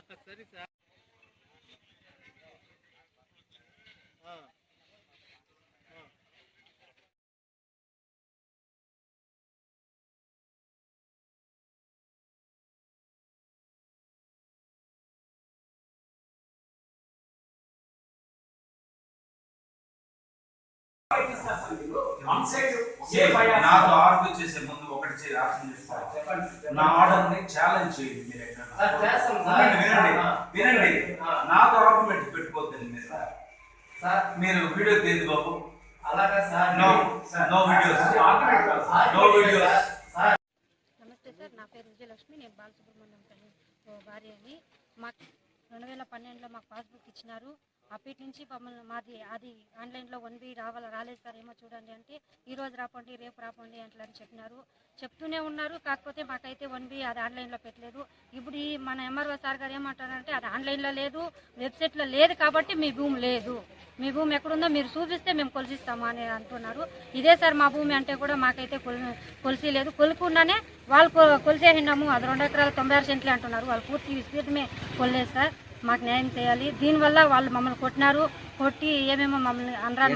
ಸರಿ ಸರ್ నాతో ఆర్డర్ చేసే ముందు ఒకటి చేసి ఆప్షన్ చేస్తాను నా ఆర్డర్ని ఛాలెంజ్ చేయండి మీరు వినండి, వినండి నాతో ఆర్గ్యుమెంట్ పెట్టుకోవద్దండి మీరు మీరు వీడియో తీయదు బాబు? No no videos. No videos. నమస్తే సార్ నా పేరు విజయలక్ష్మి నేను బాలసుబ్రహ్మణ్యం భార్య అని మాకు రెండు వేల పన్నెండులో మాకు పాస్బుక్ ఇచ్చినారు. అప్పటి నుంచి మమ్మల్ని మాది అది ఆన్లైన్లో వన్ బి రావాలా రాలేదు సార్ ఏమో చూడండి అంటే ఈ రోజు రాపండి రేపు రాపండి అట్లా అని చెప్పినారు. చెప్తూనే ఉన్నారు కాకపోతే మాకైతే వన్ బి అది ఆన్లైన్లో పెట్టలేదు. ఇప్పుడు ఈ మన ఎంఆర్ఓ సార్ గారు ఏమంటారంటే అది ఆన్లైన్లో లేదు వెబ్సైట్లో లేదు కాబట్టి మీ భూమి లేదు. మీ భూమి ఎక్కడుందో మీరు చూపిస్తే మేము కొలిసిస్తాము అని అంటున్నారు. ఇదే సార్ మా భూమి అంటే కూడా మాకైతే కొలి కొలిసి లేదు. కొలుకున్నానే వాళ్ళు కొ- కొలిసేసినాము. అది రెండు ఎకరాల తొంభై ఆరు సెంట్లు అంటున్నారు. వాళ్ళు పూర్తి విస్తీర్ణమే కొనలేదు సార్. మాకు న్యాయం చేయాలి. దీనివల్ల వాళ్ళు మమ్మల్ని కొట్టినారు. కొట్టి ఏమేమో మమ్మల్ని అనరాని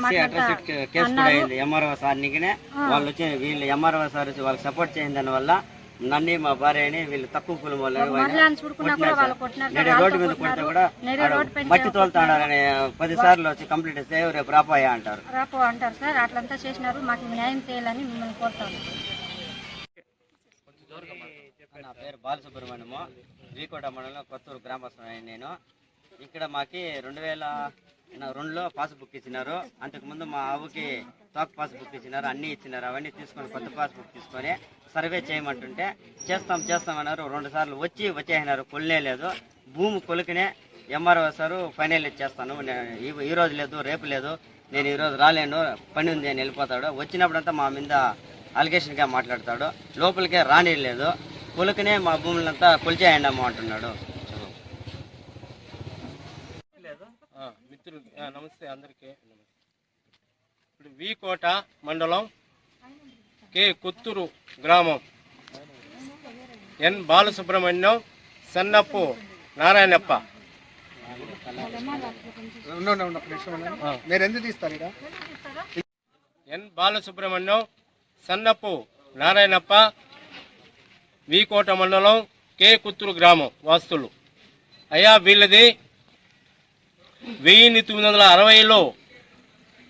ఎంఆర్ఓ సార్నికినే వాళ్ళు వచ్చి వీళ్ళు ఎంఆర్ఓ సార్ వాళ్ళకి సపోర్ట్ చేసిన దాని వల్ల నన్ను మా భార్యని వీళ్ళు తక్కువ కులం వాళ్ళు రోడ్డు మీద కొడితే. కూడా మట్టి తోలుతాడారని పది సార్లు వచ్చి కంప్లీట్ ఇస్తే రేపు రాపోయా అంటారు. రాపో అంటారు సార్. అట్లంతా చేసినారు. మాకు న్యాయం చేయాలని మిమ్మల్ని కోరుతాను. నా పేరు బాలసుబ్రహ్మణ్యము. శ్రీకోట మండలం కొత్తూరు గ్రామస్థాయి నేను. ఇక్కడ మాకి రెండు వేల రెండులో పాస్ బుక్ ఇచ్చినారు. అంతకుముందు మా ఆవుకి తాక్ పాస్ బుక్ ఇచ్చినారు అన్నీ ఇచ్చినారు. అవన్నీ తీసుకొని కొత్త పాస్ బుక్ తీసుకొని సర్వే చేయమంటుంటే చేస్తాం చేస్తామన్నారు రెండు సార్లు వచ్చి వచ్చేసినారు. కొల్లే లేదు. భూమి కొలికినే ఎంఆర్ఓ సారు ఫైనల్ ఇచ్చేస్తాను. నేను ఈ- రోజు లేదు రేపు లేదు. నేను ఈరోజు రాలేను. పని ఉంది అని వెళ్ళిపోతాడు. వచ్చినప్పుడంతా మా మీద అలిగేషన్గా మాట్లాడతాడు. లోపలికే రానిలేదు కొలుకునే మా భూములంతా కొలిచేయండి అమ్మ అంటున్నాడు. ఆ, మిత్రులు నమస్తే అందరికీ. ఇప్పుడు వి కోట మండలం కే కొత్తూరు గ్రామం. ఎన్ బాలసుబ్రహ్మణ్యం సన్నప్పు నారాయణప్ప. మీరు ఎందుకు తీస్తారు ఎన్ బాలసుబ్రహ్మణ్యం సన్నప్పు నారాయణప్ప వీకోట మండలం కే కుత్తూరు గ్రామం వాస్తులు. అయ్యా వీళ్ళది వెయ్యిన్ని తొమ్మిది వందల అరవైలో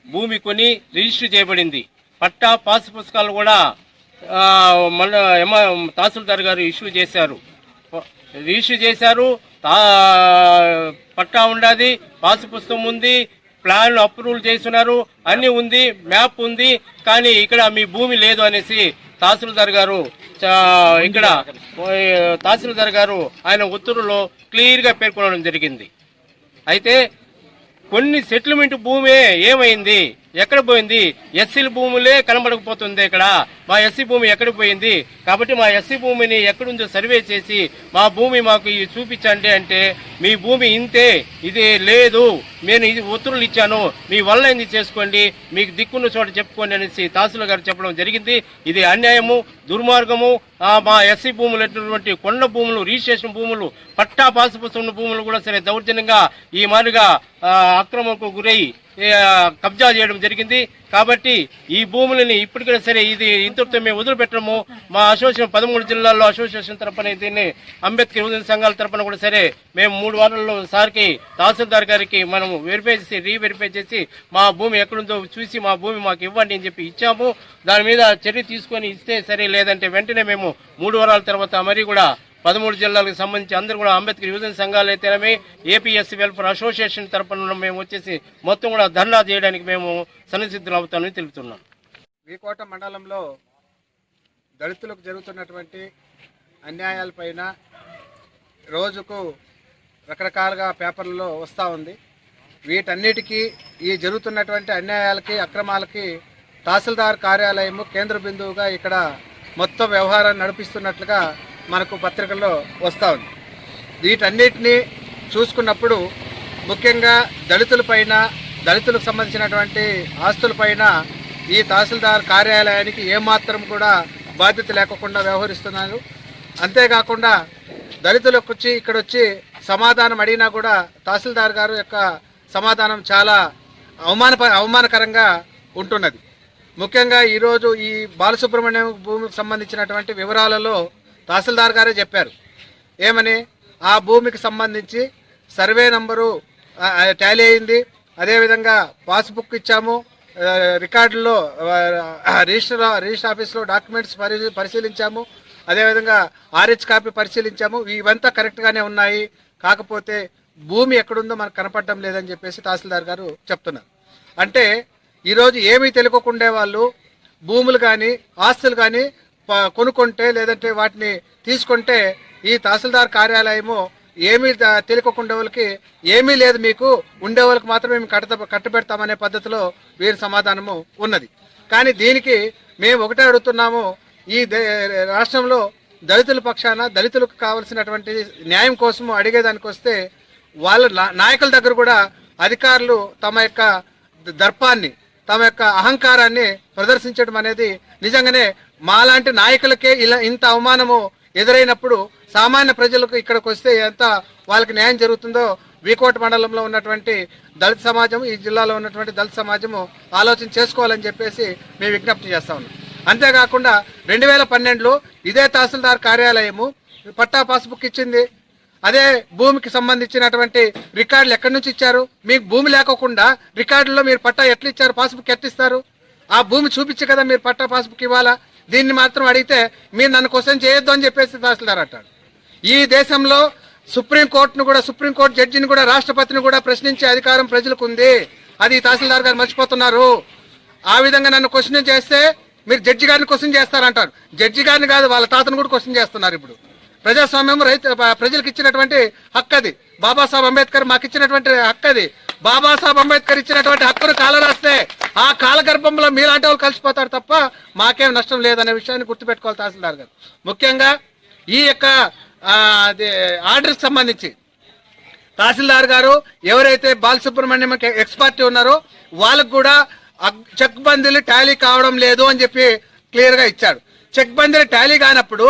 భూమి కొని రిజిస్టర్ చేయబడింది. పట్టా పాస్ పుస్తకాలు కూడా మన ఎమ తహసీల్దార్ గారు ఇష్యూ చేశారు. రిజిస్టర్ చేశారు. తా పట్టా ఉండాది పాస్ పుస్తకం ఉంది ప్లాన్ అప్రూవల్ చేస్తున్నారు అన్నీ ఉంది మ్యాప్ ఉంది కానీ ఇక్కడ మీ భూమి లేదు అనేసి తహసీల్దార్ గారు ఇక్కడ తహసీల్దార్ గారు ఆయన ఉత్తర్వులో క్లియర్గా పేర్కొనడం జరిగింది. అయితే కొన్ని సెటిల్మెంట్ భూమే ఏమైంది? ఎక్కడ పోయింది? ఎస్సీల భూములే కనబడకపోతుంది ఇక్కడ. మా ఎస్సీ భూమి ఎక్కడ పోయింది? కాబట్టి మా ఎస్సీ భూమిని ఎక్కడుందో సర్వే చేసి మా భూమి మాకు చూపించండి అంటే మీ భూమి ఇంతే ఇది లేదు. నేను ఇది ఉత్తర్వులు ఇచ్చాను. మీ వల్ల ఇది చేసుకోండి? మీకు దిక్కున్న చోట చెప్పుకోండి అనేసి తహసీల్ గారు చెప్పడం జరిగింది. ఇది అన్యాయము దుర్మార్గము. మా ఎస్సీ భూములు అటువంటి కొండ భూములు రిజిస్ట్రేషన్ భూములు పట్టా పాసు పుస్తకం ఉన్న భూములు కూడా సరే దౌర్జన్యంగా ఈ మాదిరిగా అక్రమకు గురై కబ్జా చేయడం జరిగింది. కాబట్టి ఈ భూములని ఇప్పటికైనా సరే ఇది ఇంతటితో మేము వదిలిపెట్టము. మా అసోసియేషన్ పదమూడు జిల్లాల్లో అసోసియేషన్ తరపున దీన్ని అంబేద్కర్ యువజన సంఘాల తరపున కూడా సరే మేము మూడు వారాల్లో సార్కి తహసీల్దార్ గారికి మనం వెరిఫై చేసి రీవెరిఫై చేసి మా భూమి ఎక్కడుందో చూసి మా భూమి మాకు ఇవ్వండి అని చెప్పి ఇచ్చాము. దాని మీద చర్య తీసుకొని ఇస్తే సరే లేదంటే వెంటనే మేము మూడు వారాల తర్వాత మరి కూడా పదమూడు జిల్లాలకు సంబంధించి అందరూ కూడా అంబేద్కర్ యువజన సంఘాలు అయితేనేమి ఏపీఎస్సీ వెల్ఫేర్ అసోసియేషన్ తరపున మేము వచ్చేసి మొత్తం కూడా ధర్నా చేయడానికి మేము సన్నిసిద్ధులు అవుతామని తెలుపుతున్నాం. వీకోట మండలంలో దళితులకు జరుగుతున్నటువంటి అన్యాయాలపైన రోజుకు రకరకాలుగా పేపర్లలో వస్తూ ఉంది. వీటన్నిటికీ ఈ జరుగుతున్నటువంటి అన్యాయాలకి అక్రమాలకి తహసీల్దార్ కార్యాలయము కేంద్ర బిందువుగా ఇక్కడ మొత్తం వ్యవహారాన్ని నడిపిస్తున్నట్లుగా మనకు పత్రికల్లో వస్తూ ఉంది. వీటన్నిటినీ చూసుకున్నప్పుడు ముఖ్యంగా దళితులపైన దళితులకు సంబంధించినటువంటి ఆస్తులపైన ఈ తహసీల్దార్ కార్యాలయానికి ఏమాత్రం కూడా బాధ్యత లేకుండా వ్యవహరిస్తున్నారు. అంతేకాకుండా దళితులకు వచ్చి ఇక్కడ వచ్చి సమాధానం అడిగినా కూడా తహసీల్దార్ గారు యొక్క సమాధానం చాలా అవమాన అవమానకరంగా ఉంటున్నది. ముఖ్యంగా ఈరోజు ఈ బాలసుబ్రహ్మణ్యం భూమికి సంబంధించినటువంటి వివరాలలో తహసీల్దార్ గారే చెప్పారు. ఏమని? ఆ భూమికి సంబంధించి సర్వే నంబరు టాలీ అయింది. అదేవిధంగా పాస్బుక్ ఇచ్చాము. రికార్డుల్లో రిజిస్టర్ రిజిస్టర్ ఆఫీస్లో డాక్యుమెంట్స్ పరి పరిశీలించాము. అదేవిధంగా ఆర్హెచ్ కాపీ పరిశీలించాము. ఇవంతా కరెక్ట్గానే ఉన్నాయి. కాకపోతే భూమి ఎక్కడుందో మనకు కనపడడం లేదని చెప్పేసి తహసీల్దార్ గారు చెప్తున్నారు. అంటే ఈరోజు ఏమీ తెలియకుండే వాళ్ళు భూములు కానీ ఆస్తులు కానీ కొనుక్కుంటే లేదంటే వాటిని తీసుకుంటే ఈ తహసీల్దార్ కార్యాలయము ఏమీ తెలియకుండా వాళ్ళకి ఏమీ లేదు మీకు ఉండే వాళ్ళకి మాత్రమే మేము కట్ట కట్టబెడతామనే పద్ధతిలో వీరి సమాధానము ఉన్నది. కానీ దీనికి మేము ఒకటే అడుగుతున్నాము ఈ దే- రాష్ట్రంలో దళితుల పక్షాన దళితులకు కావలసినటువంటి న్యాయం కోసం అడిగేదానికి వస్తే వాళ్ళ నాయకుల దగ్గర కూడా అధికారులు తమ యొక్క దర్పాన్ని తమ యొక్క అహంకారాన్ని ప్రదర్శించడం అనేది నిజంగానే మాలాంటి నాయకులకే ఇలా ఇంత అవమానము ఎదురైనప్పుడు సామాన్య ప్రజలకు ఇక్కడికి వస్తే ఎంత వాళ్ళకి న్యాయం జరుగుతుందో వీకోట మండలంలో ఉన్నటువంటి దళిత సమాజం ఈ జిల్లాలో ఉన్నటువంటి దళిత సమాజము ఆలోచన చేసుకోవాలని చెప్పేసి మేము విజ్ఞప్తి చేస్తా ఉన్నాం. అంతేకాకుండా రెండు వేల పన్నెండులో ఇదే తహసీల్దార్ కార్యాలయము పట్టా పాస్బుక్ ఇచ్చింది. అదే భూమికి సంబంధించినటువంటి రికార్డులు ఎక్కడి నుంచి ఇచ్చారు? మీకు భూమి లేకోకుండా రికార్డుల్లో మీరు పట్టా ఎట్లా ఇచ్చారు? పాస్బుక్ ఎట్టిస్తారు ఆ భూమి చూపించి కదా మీరు పట్టా పాస్బుక్ ఇవ్వాలా? దీన్ని మాత్రం అడిగితే మీరు నన్ను క్వశ్చన్ చేయొద్దు అని చెప్పేసి తహసీల్దార్ అంటాడు. ఈ దేశంలో సుప్రీంకోర్టును కూడా సుప్రీంకోర్టు జడ్జిని కూడా రాష్ట్రపతిని కూడా ప్రశ్నించే అధికారం ప్రజలకు ఉంది అది తహసీల్దార్ గారు మర్చిపోతున్నారు. ఆ విధంగా నన్ను క్వశ్చన్ చేస్తే మీరు జడ్జి గారిని క్వశ్చన్ చేస్తారంటారు. జడ్జి గారిని కాదు వాళ్ళ తాతను కూడా క్వశ్చన్ చేస్తున్నారు ఇప్పుడు. ప్రజాస్వామ్యం రైతు ప్రజలకు ఇచ్చినటువంటి హక్కు అది. బాబాసాహెబ్ అంబేద్కర్ మాకు ఇచ్చినటువంటి హక్కు అది బాబాసాహెబ్ అంబేద్కర్ ఇచ్చినటువంటి హక్కును కాలరాస్తే ఆ కాలగర్భంలో మీలాంటి వాళ్ళు కలిసిపోతారు తప్ప మాకేం నష్టం లేదనే విషయాన్ని గుర్తుపెట్టుకోవాలి తహసీల్దార్ గారు. ముఖ్యంగా ఈ యొక్క అది ఆర్డర్కి సంబంధించి తహసీల్దార్ గారు ఎవరైతే బాలసుబ్రహ్మణ్యం ఎక్స్పర్ట్ ఉన్నారో వాళ్ళకు కూడా చెక్ బందీలు టాలీ కావడం లేదు అని చెప్పి క్లియర్గా ఇచ్చాడు చెక్ బందీలు టాలీ కానప్పుడు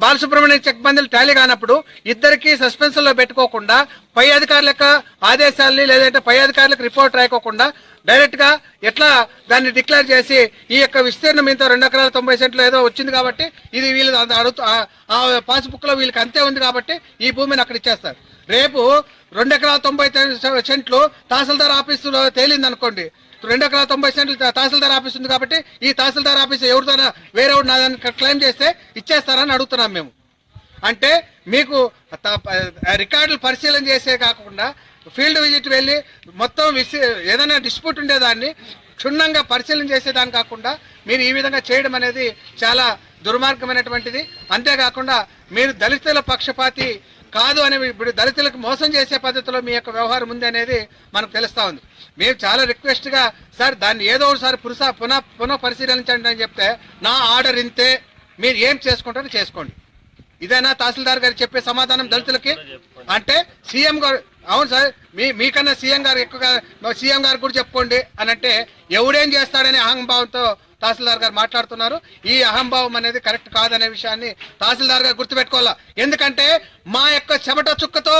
బాలసుబ్రహ్మణ్యం చెక్ బందీలు టాలీ కానప్పుడు ఇద్దరికి సస్పెన్స్లో పెట్టుకోకుండా పై అధికారుల యొక్క ఆదేశాలని లేదంటే పై అధికారులకు రిపోర్ట్ రాయకోకుండా డైరెక్ట్గా ఎట్లా దాన్ని డిక్లేర్ చేసి ఈ యొక్క విస్తీర్ణం ఇంత రెండు ఎకరాల తొంభై సెంట్లు ఏదో వచ్చింది కాబట్టి ఇది వీళ్ళు అడుగుతూ ఆ పాస్బుక్లో వీళ్ళకి అంతే ఉంది కాబట్టి ఈ భూమిని అక్కడ ఇచ్చేస్తారు. రేపు రెండు ఎకరాల తొంభై సెంట్లు తహసీల్దార్ ఆఫీసులో తేలింది అనుకోండి రెండు ఎకరాల తొంభై సెంట్లు తహసీల్దార్ ఆఫీస్ ఉంది కాబట్టి ఈ తహసీల్దార్ ఆఫీస్ ఎవరిదైనా వేరే ఎవరు క్లెయిమ్ చేస్తే ఇచ్చేస్తారని అడుగుతున్నాం మేము. అంటే మీకు రికార్డులు పరిశీలన చేసే కాకుండా ఫీల్డ్ విజిట్ వెళ్ళి మొత్తం విసి ఏదైనా డిస్ప్యూట్ ఉండేదాన్ని క్షుణ్ణంగా పరిశీలన చేసేదాన్ని కాకుండా మీరు ఈ విధంగా చేయడం అనేది చాలా దుర్మార్గమైనటువంటిది. అంతేకాకుండా మీరు దళితుల పక్షపాతి కాదు అని ఇప్పుడు దళితులకు మోసం చేసే పద్ధతిలో మీ యొక్క వ్యవహారం ఉంది అనేది మనకు తెలుస్తా ఉంది. మేము చాలా రిక్వెస్ట్గా సార్ దాన్ని ఏదో ఒకసారి పురుష పునః పునః పరిశీలించండి అని చెప్తే నా ఆర్డర్ ఇంతే మీరు ఏం చేసుకుంటారో చేసుకోండి. ఇదేనా తహసీల్దార్ గారు చెప్పే సమాధానం దళితులకి? అంటే సీఎం గారు అవును సార్ మీ మీకన్నా సీఎం గారు ఎక్కువగా సీఎం గారు కూడా చెప్పుకోండి అని అంటే ఎవడేం చేస్తాడనే అహంభావంతో తహసీల్దార్ గారు మాట్లాడుతున్నారు. ఈ అహంభావం అనేది కరెక్ట్ కాదనే విషయాన్ని తహసీల్దార్ గారు గుర్తుపెట్టుకోవాలా? ఎందుకంటే మా యొక్క చెమట చుక్కతో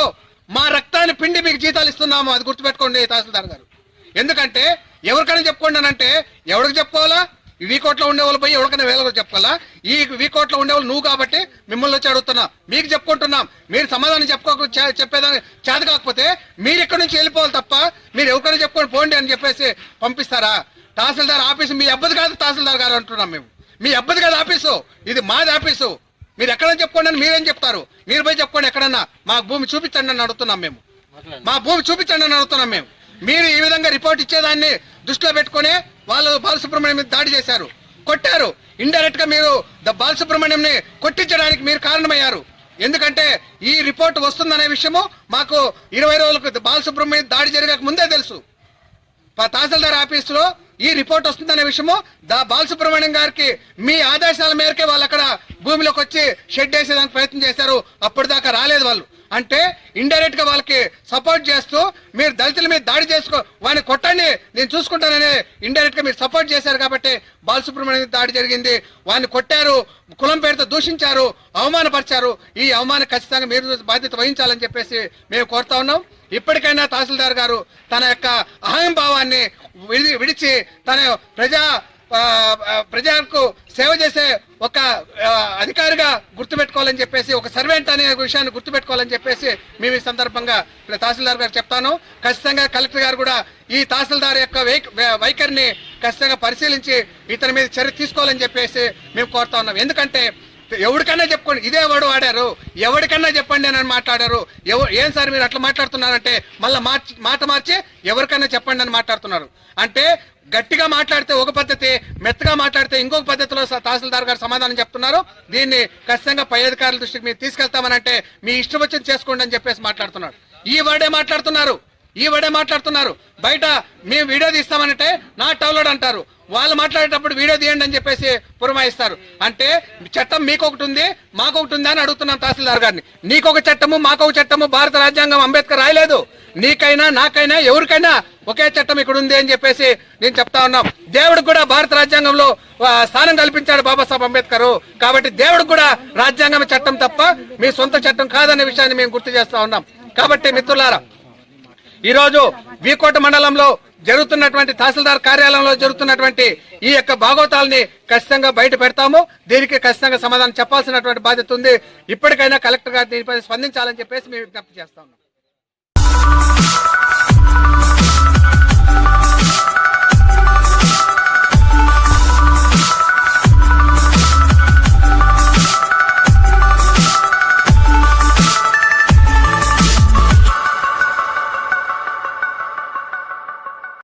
మా రక్తాన్ని పిండి మీకు జీతాలు ఇస్తున్నాము. అది గుర్తుపెట్టుకోండి తహసీల్దార్ గారు. ఎందుకంటే ఎవరికైనా చెప్పుకోండి అంటే ఎవరికి చెప్పుకోవాలా? వీ వీకోట్లో ఉండే వాళ్ళు పోయి ఎవరికైనా వేల చెప్పుకోవాలా? ఈ వీకోట్లో ఉండే వాళ్ళు నువ్వు కాబట్టి మిమ్మల్ని వచ్చి అడుగుతున్నా. మీకు చెప్పుకుంటున్నాం. మీరు సమాధానం చెప్పుకోక చెప్పేదాన్ని చేత కాకపోతే మీరు ఇక్కడి నుంచి వెళ్ళిపోవాలి తప్ప మీరు ఎవరికైనా చెప్పుకొని పోండి అని చెప్పేసి పంపిస్తారా? తహసీల్దార్ ఆఫీసు మీ అబ్బది కాదు తహసీల్దార్ గారు అంటున్నాం మేము. మీ అబ్బది కాదు ఆఫీసు ఇది మాది ఆఫీసు. మీరు ఎక్కడైనా చెప్పుకోండి అని మీరేం చెప్తారు? మీరు పోయి చెప్పుకోండి ఎక్కడన్నా. మా భూమి చూపించండి అని అడుగుతున్నాం మేము. మా భూమి చూపించండి అని అడుగుతున్నాం మేము. మీరు ఈ విధంగా రిపోర్ట్ ఇచ్చేదాన్ని దృష్టిలో పెట్టుకొని వాళ్ళు బాలసుబ్రహ్మణ్యం మీద దాడి చేశారు. కొట్టారు. ఇండైరెక్ట్గా మీరు ద బాలసుబ్రహ్మణ్యంని కొట్టించడానికి మీరు కారణమయ్యారు. ఎందుకంటే ఈ రిపోర్ట్ వస్తుందనే విషయము మాకు ఇరవై రోజులకు బాలసుబ్రహ్మణ్యం దాడి జరగక ముందే తెలుసు. తహసీల్దార్ ఆఫీసులో ఈ రిపోర్ట్ వస్తుందనే విషయము దా బాలసుబ్రహ్మణ్యం గారికి మీ ఆదేశాల మేరకే వాళ్ళు అక్కడ భూమిలోకి వచ్చి షెడ్ వేసేదానికి ప్రయత్నం చేశారు. అప్పటిదాకా రాలేదు వాళ్ళు. అంటే ఇండైరెక్ట్గా వాళ్ళకి సపోర్ట్ చేస్తూ మీరు దళితుల మీద దాడి చేసుకో వాడిని కొట్టండి నేను చూసుకుంటానని ఇండైరెక్ట్గా మీరు సపోర్ట్ చేశారు కాబట్టి బాలసుబ్రహ్మణ్యం దాడి జరిగింది. వాడిని కొట్టారు కులం పేరుతో దూషించారు అవమానపరిచారు. ఈ అవమానం ఖచ్చితంగా మీరు బాధ్యత వహించాలని చెప్పేసి మేము కోరుతా ఉన్నాం. ఇప్పటికైనా తహసీల్దార్ గారు తన యొక్క అహంభావాన్ని భావాన్ని విడిచి తన ప్రజా ప్రజలకు సేవ చేసే ఒక అధికారిగా గుర్తుపెట్టుకోవాలని చెప్పేసి ఒక సర్వెంట్ అనే విషయాన్ని గుర్తుపెట్టుకోవాలని చెప్పేసి మేము ఈ సందర్భంగా తహసీల్దార్ గారు చెప్తాను. ఖచ్చితంగా కలెక్టర్ గారు కూడా ఈ తహసీల్దార్ యొక్క వైఖరిని ఖచ్చితంగా పరిశీలించి ఇతని మీద చర్య తీసుకోవాలని చెప్పేసి మేము కోరుతా ఉన్నాం. ఎందుకంటే ఎవరికన్నా చెప్పుకోండి ఇదే వాడు వాడారు ఎవరికన్నా చెప్పండి అని మాట్లాడారు ఎవరు ఏం సార్ మీరు అట్లా మాట్లాడుతున్నారంటే మళ్ళీ మార్చి మాట మార్చి ఎవరికన్నా చెప్పండి అని మాట్లాడుతున్నారు. అంటే గట్టిగా మాట్లాడితే ఒక పద్ధతి మెత్తగా మాట్లాడితే ఇంకొక పద్ధతిలో తహసీల్దార్ గారు సమాధానం చెప్తున్నారు. దీన్ని ఖచ్చితంగా పై అధికారుల దృష్టికి మీరు తీసుకెళ్తామని అంటే మీ ఇష్టం వచ్చింది చేసుకోండి అని చెప్పేసి మాట్లాడుతున్నాడు ఈ వర్డే మాట్లాడుతున్నారు. ఈ మాట్లాడుతున్నారు. బయట మేము వీడియో తీస్తామంటే నా టౌలడ్ అంటారు. వాళ్ళు మాట్లాడేటప్పుడు వీడియో తీయండి అని చెప్పేసి పురమాయిస్తారు. అంటే చట్టం మీకొకటి ఉంది మాకొకటి ఉంది అని అడుగుతున్నాం తహసీల్దార్ గారిని. నీకొక చట్టము మాకొక చట్టము భారత రాజ్యాంగం అంబేద్కర్ రాయలేదు. నీకైనా నాకైనా ఎవరికైనా ఒకే చట్టం ఇక్కడ ఉంది అని చెప్పేసి నేను చెప్తా ఉన్నాం. దేవుడు కూడా భారత రాజ్యాంగంలో స్థానం కల్పించాడు బాబాసాహెబ్ అంబేద్కర్. కాబట్టి దేవుడికి కూడా రాజ్యాంగం చట్టం తప్ప మీ సొంత చట్టం కాదనే విషయాన్ని మేము గుర్తు చేస్తా ఉన్నాం. కాబట్టి మిత్రులారా ఈరోజు వీకోట మండలంలో జరుగుతున్నటువంటి తహసీల్దార్ కార్యాలయంలో జరుగుతున్నటువంటి ఈ యొక్క భాగవతాలని ఖచ్చితంగా బయట పెడతాము. దీనికి ఖచ్చితంగా సమాధానం చెప్పాల్సినటువంటి బాధ్యత ఉంది. ఇప్పటికైనా కలెక్టర్ గారు దీనిపై స్పందించాలని చెప్పేసి మేము విజ్ఞప్తి చేస్తా ఉన్నాం.